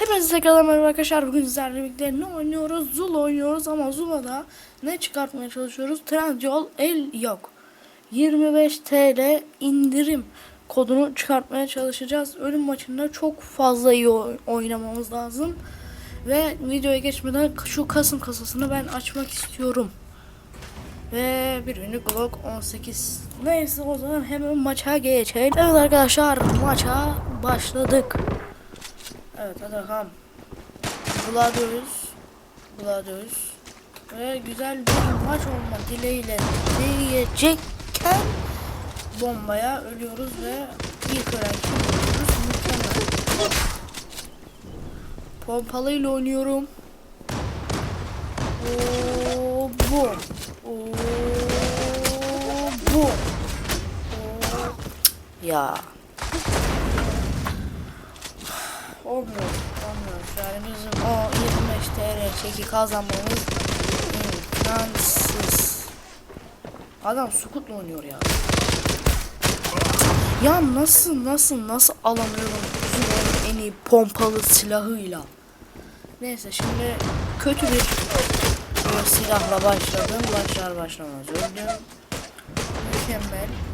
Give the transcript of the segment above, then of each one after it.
Hepinize tekrardan merhaba arkadaşlar. Bugün sizlerle birlikte ne oynuyoruz? Zula oynuyoruz ama Zula'da ne çıkartmaya çalışıyoruz? Trendyol el yok. 25 TL indirim kodunu çıkartmaya çalışacağız. Ölüm maçında çok fazla iyi oy- oynamamız lazım. Ve videoya geçmeden şu Kasım kasasını ben açmak istiyorum. Ve bir ünlü Glock 18. Neyse o zaman hemen maça geçelim. Evet arkadaşlar maça başladık. Evet bakalım. Gladius. Gladius. Ve güzel bir maç olma dileğiyle diyecekken bombaya ölüyoruz ve ilk ölen kim oluyoruz? Mükemmel. Pompalıyla oynuyorum. Oo, bu. Oo, bu. Oo. Ya. Olmuyor. Olmuyor. Bizim o 25 TL çeki kazanmamız imkansız. Adam sukutla oynuyor ya. Ya nasıl nasıl nasıl alamıyorum Zula'nın en iyi pompalı silahıyla. Neyse şimdi kötü bir silahla başladım. Başlar başlamaz öldüm. Mükemmel.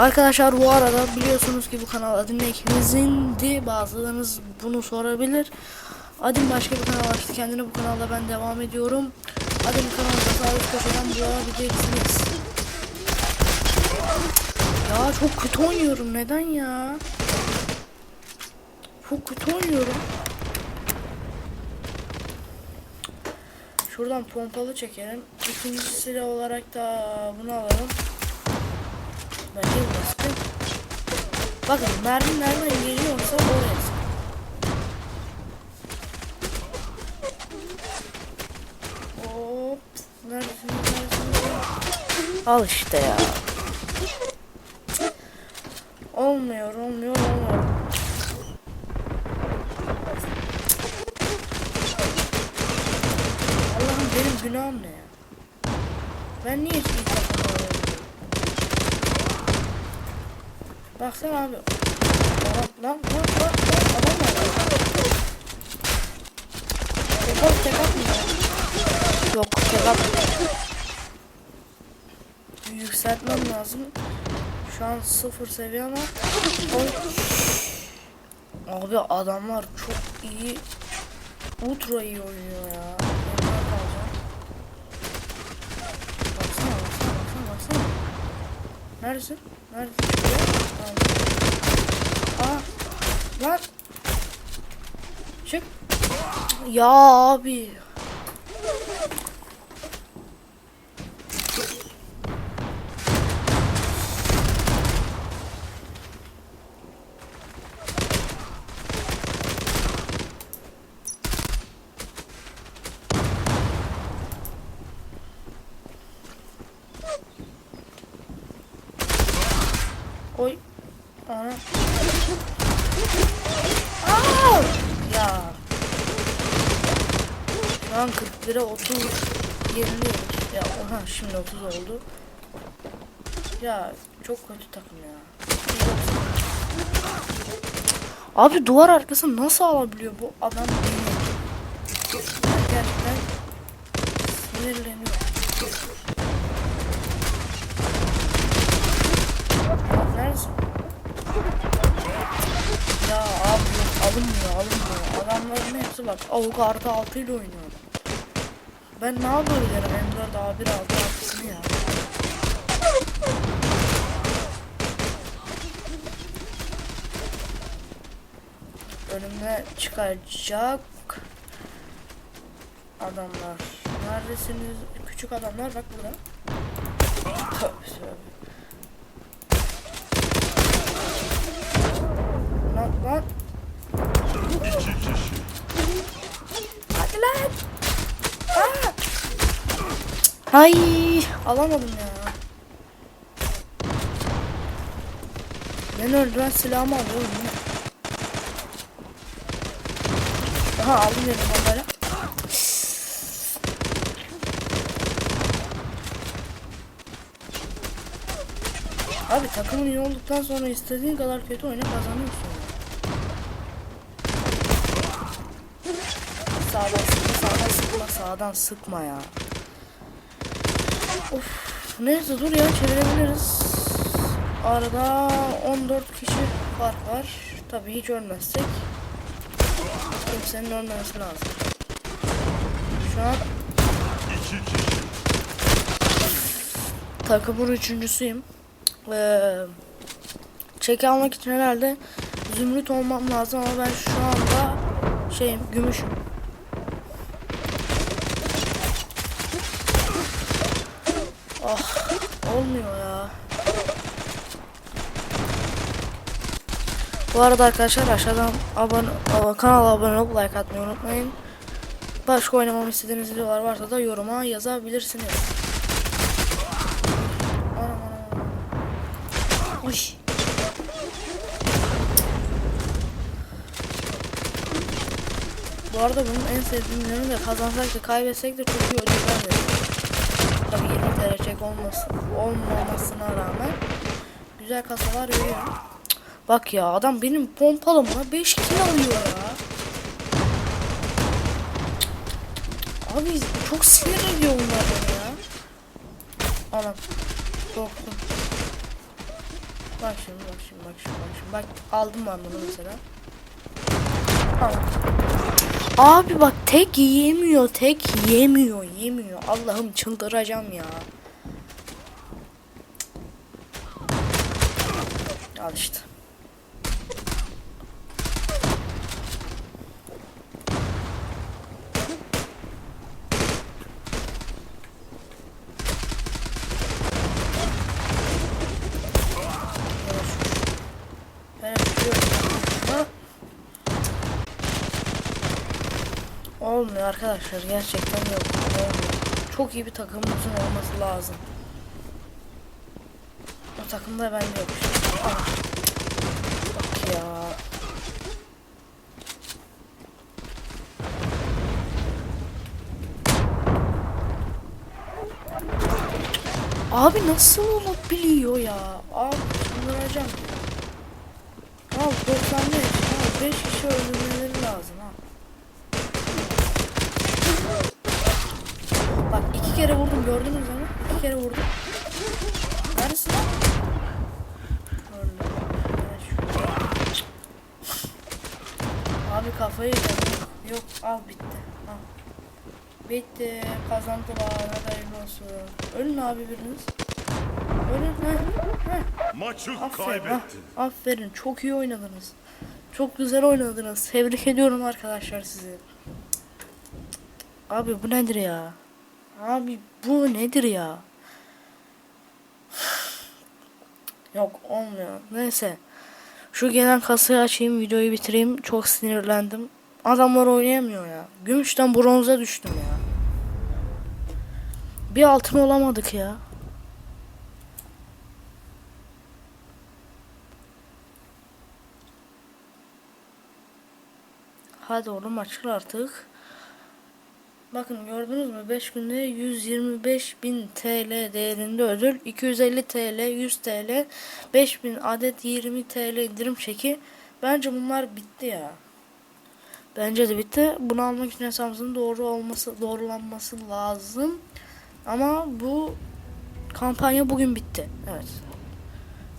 Arkadaşlar bu arada biliyorsunuz ki bu kanal Adın ikinizindi. Bazılarınız bunu sorabilir. Adın başka bir kanal açtı. Kendine bu kanalda ben devam ediyorum. Adın kanalda sağ üst köşeden bulabilirsiniz. Ya çok kötü oynuyorum. Neden ya? Çok kötü oynuyorum. Şuradan pompalı çekelim. İkinci silah olarak da bunu alalım. Bu basit. Bakın mermi nereden geliyorsa oraya sık. Hop. Neredesin? Neredesin? Al işte ya. Olmuyor, olmuyor, olmuyor. Allah'ım benim günahım ne ya? Ben niye hiç iyi takımda oynamıyorum? Baksana abi. Lan lan lan lan adam var. Tekap tekap mı? Yok tekap. Yükseltmem lazım. Şu an sıfır seviye ama. Abi adamlar çok iyi. Ultra iyi oynuyor ya. Baksana baksana baksana baksana. Neredesin? Neredesin? Şuraya. Tamam. Aa. Lan. Çık. Ya abi. Oy. Ana. Aa! Ya. An 41'e 30 yeniliyoruz. Ya oha şimdi 30 oldu. Ya çok kötü takım ya. Abi duvar arkası nasıl alabiliyor bu adam beni? Ben gerçekten sinirleniyorum. Neredesin? Ya abi alınmıyor alınmıyor. Adamların hepsi bak avuk artı altı ile oynuyor. Ben ne yapabilirim M4 A1 altı altısını ya. Önüme çıkacak adamlar. Neredesiniz? Küçük adamlar bak burada. Tövbe tövbe. Lan lan. Hadi lan. Aa! Ay alamadım ya. Ben öldüren silahımı alıyorum yine. Aha aldım dedim onları. Abi takımın iyi olduktan sonra istediğin kadar kötü oyna kazanıyorsun. Sağdan sıkma, sağdan sıkma, sağdan sıkma ya. Of, neyse dur ya çevirebiliriz. Arada 14 kişi fark var. Tabii hiç ölmezsek kimsenin ölmemesi lazım. Şu an takımın üçüncüsüyüm. Ee, çeki almak için herhalde zümrüt olmam lazım ama ben şu anda şeyim gümüşüm. Ah olmuyor ya. Bu arada arkadaşlar aşağıdan abone, aa, kanala abone olup like atmayı unutmayın. Başka oynamamı istediğiniz videolar varsa da yoruma yazabilirsiniz. Anam anam. Uy. Bu arada bunun en sevdiğim yönü de kazansak da kaybetsek de çok iyi ödüller veriyor. Tabii 20 TL çek olması, olmamasına rağmen güzel kasalar veriyor. Bak ya adam benim pompalımla 5 kill alıyor ya. Abi çok sinir ediyor bunlar ya. Anam. Korktum. Bak şimdi bak şimdi bak şimdi bak şimdi. Bak aldım ben bunu mesela. Al. Abi bak tek yemiyor tek yemiyor yemiyor. Allah'ım çıldıracağım ya. Al. Evet, Ha. Olmuyor arkadaşlar gerçekten yok. Çok iyi bir takımımızın olması lazım. O takımda ben yok. Ah. Bak ya. Abi nasıl olabiliyor ya? Abi çıldıracağım. Al 95. Al 5 kişi öldürmeleri lazım ha. Bak iki kere vurdum gördünüz mü? İki kere vurdum. Neredesin lan? Abi kafayı yedim. Yok al bitti. Al. Bitti. Kazandılar. Hadi hayırlı olsun. Ölün abi biriniz. Ölün. Heh. Heh. Maçı Aferin. kaybettin. ah, aferin. Çok iyi oynadınız. Çok güzel oynadınız. Tebrik ediyorum arkadaşlar sizi. Abi bu nedir ya? Abi bu nedir ya? Yok olmuyor. Neyse. Şu gelen kasayı açayım videoyu bitireyim. Çok sinirlendim. Adamlar oynayamıyor ya. Gümüşten bronza düştüm ya. Bir altın olamadık ya. Hadi oğlum açıl artık. Bakın gördünüz mü? 5 günde 125 bin TL değerinde ödül. 250 TL 100 TL 5000 adet 20 TL indirim çeki. Bence bunlar bitti ya. Bence de bitti. Bunu almak için hesabımızın doğru olması doğrulanması lazım. Ama bu kampanya bugün bitti. Evet.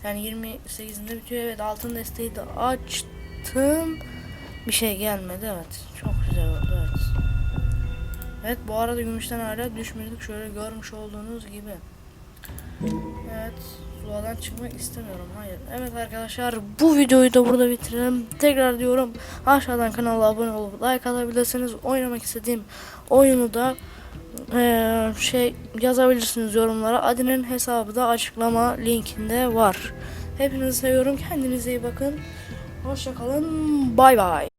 Yani 28'inde bitiyor. Evet altın desteği de açtım. Bir şey gelmedi. Evet. Çok güzel oldu. Evet Evet bu arada gümüşten hala düşmedik şöyle görmüş olduğunuz gibi. Evet Zula'dan çıkmak istemiyorum hayır. Evet arkadaşlar bu videoyu da burada bitirelim. Tekrar diyorum aşağıdan kanala abone olup like atabilirsiniz. Oynamak istediğim oyunu da eee, şey yazabilirsiniz yorumlara. Adinin hesabı da açıklama linkinde var. Hepinizi seviyorum. Kendinize iyi bakın. Hoşçakalın. Bay bay.